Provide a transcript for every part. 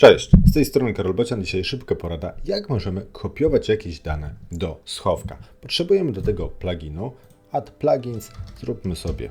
Cześć, z tej strony Karol Bocian. Dzisiaj szybka porada, jak możemy kopiować jakieś dane do schowka. Potrzebujemy do tego pluginu Add Plugins. Zróbmy sobie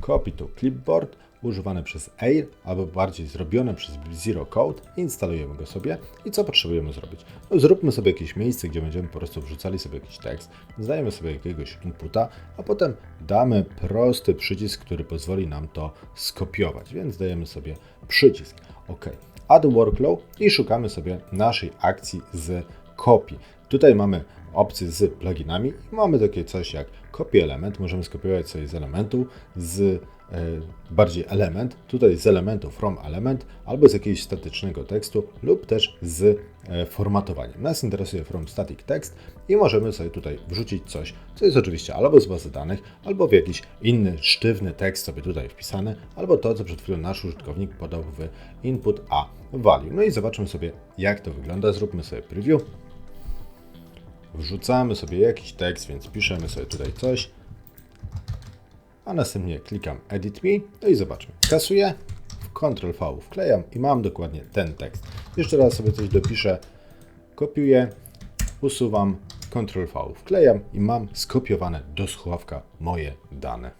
Copy to Clipboard, używane przez Air, albo bardziej zrobione przez Zero Code. Instalujemy go sobie. I co potrzebujemy zrobić? No, zróbmy sobie jakieś miejsce, gdzie będziemy po prostu wrzucali sobie jakiś tekst, zdajemy sobie jakiegoś inputa, a potem damy prosty przycisk, który pozwoli nam to skopiować. Więc dajemy sobie przycisk OK. Add Workflow i szukamy sobie naszej akcji z kopii. Tutaj mamy opcję z pluginami mamy takie coś jak copy element. Możemy skopiować sobie z elementu, z e, bardziej element, tutaj z elementu from element, albo z jakiegoś statycznego tekstu, lub też z e, formatowaniem. Nas interesuje from static text i możemy sobie tutaj wrzucić coś, co jest oczywiście albo z bazy danych, albo w jakiś inny sztywny tekst sobie tutaj wpisany, albo to, co przed chwilą nasz użytkownik podał w input a value. No i zobaczmy sobie, jak to wygląda. Zróbmy sobie preview. Wrzucamy sobie jakiś tekst, więc piszemy sobie tutaj coś, a następnie klikam Edit Me, no i zobaczmy. Kasuję, Ctrl V wklejam i mam dokładnie ten tekst. Jeszcze raz sobie coś dopiszę, kopiuję, usuwam, Ctrl V wklejam i mam skopiowane do schowka moje dane.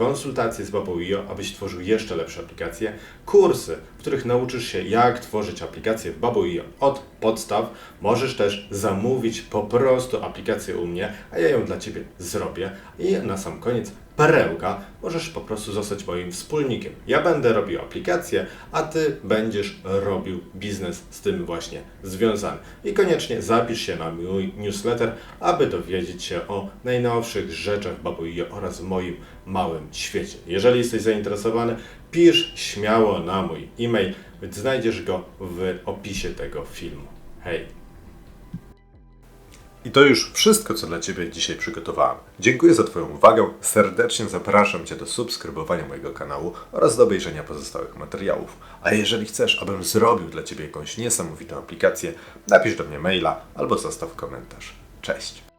Konsultacje z Babo.io, abyś tworzył jeszcze lepsze aplikacje, kursy, w których nauczysz się jak tworzyć aplikacje w Babo.io od podstaw. Możesz też zamówić po prostu aplikację u mnie, a ja ją dla Ciebie zrobię. I na sam koniec perełka, możesz po prostu zostać moim wspólnikiem. Ja będę robił aplikacje, a Ty będziesz robił biznes z tym właśnie związany. I koniecznie zapisz się na mój newsletter, aby dowiedzieć się o najnowszych rzeczach Babuio oraz moim małym świecie. Jeżeli jesteś zainteresowany, pisz śmiało na mój e-mail, znajdziesz go w opisie tego filmu. Hej! I to już wszystko, co dla Ciebie dzisiaj przygotowałem. Dziękuję za Twoją uwagę. Serdecznie zapraszam Cię do subskrybowania mojego kanału oraz do obejrzenia pozostałych materiałów. A jeżeli chcesz, abym zrobił dla Ciebie jakąś niesamowitą aplikację, napisz do mnie maila albo zostaw komentarz. Cześć!